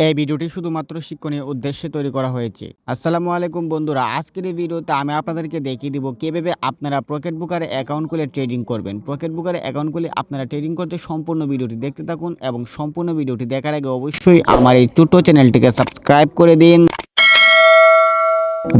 এই ভিডিওটি শুধুমাত্র শিক্ষণীয় উদ্দেশ্যে তৈরি করা হয়েছে। আসসালামু আলাইকুম বন্ধুরা, আজকের এই ভিডিওতে আমি আপনাদেরকে দেখিয়ে দিব কীভাবে আপনারা পকেট বুকারে অ্যাকাউন্ট খুলে ট্রেডিং করবেন। পকেট বুকারে অ্যাকাউন্ট খুলে আপনারা ট্রেডিং করতে সম্পূর্ণ ভিডিওটি দেখতে থাকুন এবং সম্পূর্ণ ভিডিওটি দেখার আগে অবশ্যই আমার এই ছোট্ট চ্যানেলটিকে সাবস্ক্রাইব করে দিন।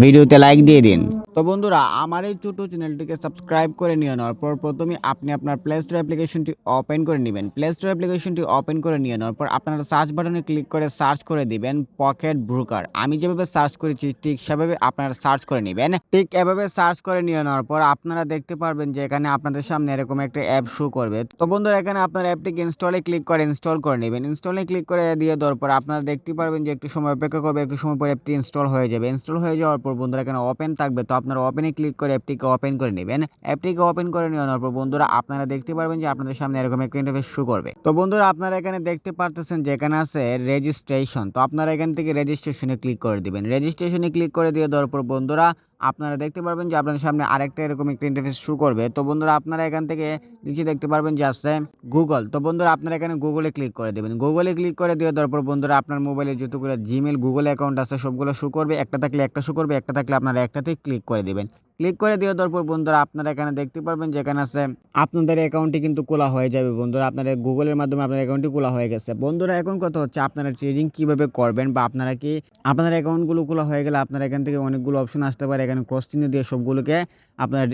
ভিডিওতে লাইক দিয়ে দিন। তো বন্ধুরা, আমার এই ছোট চ্যানেলটিকে সাবস্ক্রাইব করে নিয়ে নেওয়ার পর প্রথমে আপনি আপনার প্লে স্টোর অ্যাপ্লিকেশনটি ওপেন করে নেবেন। প্লে স্টোর অ্যাপ্লিকেশনটি ওপেন করে নিয়ে নেওয়ার পর আপনারা সার্চ বাটনে ক্লিক করে সার্চ করে দিবেন পকেট ব্রোকার আমি যেভাবে সার্চ করেছি, ঠিক সেভাবে আপনারা সার্চ করে নেবেন। ঠিক এভাবে সার্চ করে নিয়ে নেওয়ার পর আপনারা দেখতে পারবেন যে এখানে আপনাদের সামনে এরকম একটা অ্যাপ শো করবে। তো বন্ধুরা, এখানে আপনার অ্যাপটিকে ইনস্টলে ক্লিক করে ইনস্টল করে নেবেন। ইনস্টলে ক্লিক করে দিয়ে দেওয়ার পর আপনারা দেখতে পারবেন যে একটু সময় অপেক্ষা করবে, একটু সময় পর অ্যাপটি ইনস্টল হয়ে যাবে। ইনস্টল হয়ে যাওয়ার পর বন্ধুরা এখানে ওপেন থাকবে। তো আপনারা ওপেনে ক্লিক করে অ্যাপটিকে ওপেন করে নেবেন। অ্যাপটিকে ওপেন করে নেওয়ার পর বন্ধুরা আপনারা দেখতে পারবেন যে আপনাদের সামনে এরকম একটা ইন্টারফেস শো করবে। তো বন্ধুরা আপনারা এখানে দেখতে পারতেছেন যে এখানে আছে রেজিস্ট্রেশন তো আপনারা এখান থেকে রেজিস্ট্রেশনে ক্লিক করে দিবেন। রেজিস্ট্রেশনে ক্লিক করে দিয়ে দেওয়ার পর বন্ধুরা আপনারা দেখতে পারবেন যে আপনাদের সামনে আরেকটা এরকম একটা ইন্টারফেস শু করবে। তো বন্ধুরা, আপনারা এখান থেকে নিচে দেখতে পারবেন যে আসছে গুগল তো বন্ধুরা, আপনারা এখানে গুগলে ক্লিক করে দেবেন। গুগলে ক্লিক করে দিয়ে দেওয়ার পর বন্ধুরা, আপনার মোবাইলে যতগুলো জিমেল গুগল অ্যাকাউন্ট আছে, সবগুলো শু করবে। একটা থাকলে একটা শু করবে, একটা থাকলে আপনারা একটাতেই ক্লিক করে দেবেন। ক্লিক করে দিয়ে দেওয়ার পর বন্ধুরা আপনারা এখানে দেখতে পারবেন যে এখানে আছে আপনাদের অ্যাকাউন্টটি কিন্তু খোলা হয়ে যাবে বন্ধুরা। আপনাদের গুগলের মাধ্যমে আপনার অ্যাকাউন্টটি খোলা হয়ে গেছে। বন্ধুরা, এখন কথা হচ্ছে আপনারা ট্রেডিং কীভাবে করবেন বা আপনারা কি আপনার অ্যাকাউন্টগুলো খোলা হয়ে গেলে আপনারা এখান থেকে অনেকগুলো অপশন আসতে পারে। এখানে ক্রস চিহ্ন দিয়ে সবগুলোকে আপনারা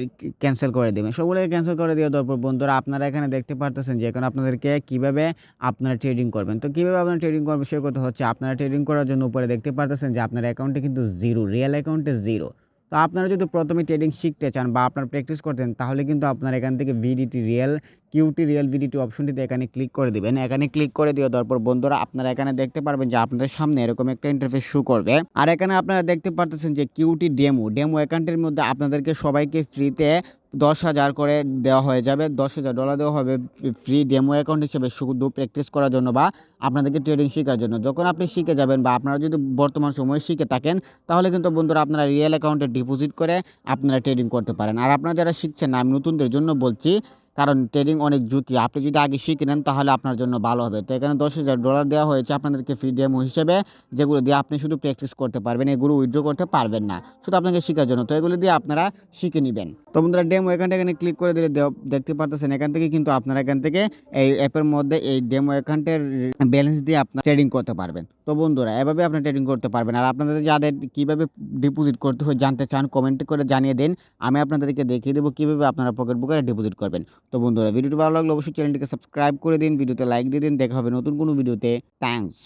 ক্যান্সেল করে দেবেন। সবগুলোকে ক্যান্সেল করে দিয়ে দেওয়ার পর বন্ধুরা, আপনারা এখানে দেখতে পারতেছেন যে এখন আপনাদেরকে কীভাবে আপনারা ট্রেডিং করবেন। তো কীভাবে আপনারা ট্রেডিং করবেন সে কথা হচ্ছে, আপনারা ট্রেডিং করার জন্য উপরে দেখতে পারতেছেন যে আপনার অ্যাকাউন্টে কিন্তু জিরো রিয়েল অ্যাকাউন্টে জিরো তো আপনারা যদি প্রথমে ট্রেডিং শিখতে চান বা আপনার প্র্যাকটিস করতেন, তাহলে কিন্তু আপনার এখান থেকে VDT real QT real VDT অপশনটিতে এখানে ক্লিক করে দিবেন। এখানে ক্লিক করে দিয়ে দেওয়ার পর বন্ধুরা আপনারা এখানে দেখতে পারবেন যে আপনাদের সামনে এরকম একটা ইন্টারফেস শু করবে। আর এখানে আপনারা দেখতে পারতেছেন যে কিউটি ডেমো ডেমো অ্যাকাউন্টের মধ্যে আপনাদেরকে সবাইকে ফ্রিতে দশ হাজার করে দেওয়া হয়ে যাবে। দশ হাজার ডলার দেওয়া হবে ফ্রি ডেমো অ্যাকাউন্ট হিসেবে শুধু প্র্যাকটিস করার জন্য বা আপনাদেরকে ট্রেডিং শেখার জন্য। যখন আপনি শিখে যাবেন বা আপনারা যদি বর্তমান সময়ে শিখে থাকেন, তাহলে কিন্তু বন্ধুরা আপনারা রিয়েল অ্যাকাউন্টে ডিপোজিট করে আপনারা ট্রেডিং করতে পারেন। আর আপনারা যারা শিখছেন আমি নতুনদের জন্য বলছি কারণ ট্রেডিং অনেক ঝুঁকি। আপনি যদি আগে শিখে নেন, তাহলে আপনার জন্য ভালো হবে। তো এখানে দশ হাজার ডলার দেওয়া হয়েছে আপনাদেরকে ফ্রি ডেমো হিসেবে, যেগুলো দিয়ে আপনি শুধু প্র্যাকটিস করতে পারবেন, এগুলো উইথড্র করতে পারবেন না। শুধু আপনাকে শেখার জন্য। তো এগুলো দিয়ে আপনারা শিখে নেবেন। তো বন্ধুরা ডেমো এখানটা এখানে ক্লিক করে দিলে দেখতে পারতেছেন, এখান থেকে কিন্তু আপনারা এখান থেকে এই অ্যাপের মধ্যে এই ডেমো অ্যাকাউন্টের ব্যালেন্স দিয়ে আপনারা ট্রেডিং করতে পারবেন। তো বন্ধুরা, এভাবে আপনি ট্রেডিং করতে পারবেন। আর আপনাদের যাদের কীভাবে ডিপোজিট করতে হয় জানতে চান কমেন্ট করে জানিয়ে দিন। আমি আপনাদেরকে দেখিয়ে দেবো কীভাবে আপনারা পকেট বুকারে ডিপোজিট করবেন। তো বন্ধুরা, ভিডিওটি ভালো লাগলে অবশ্যই চ্যানেলটিকে সাবস্ক্রাইব করে দিন, ভিডিওতে লাইক দিয়ে দিন, দেখা হবে নতুন কোনো ভিডিওতে। থ্যাঙ্কস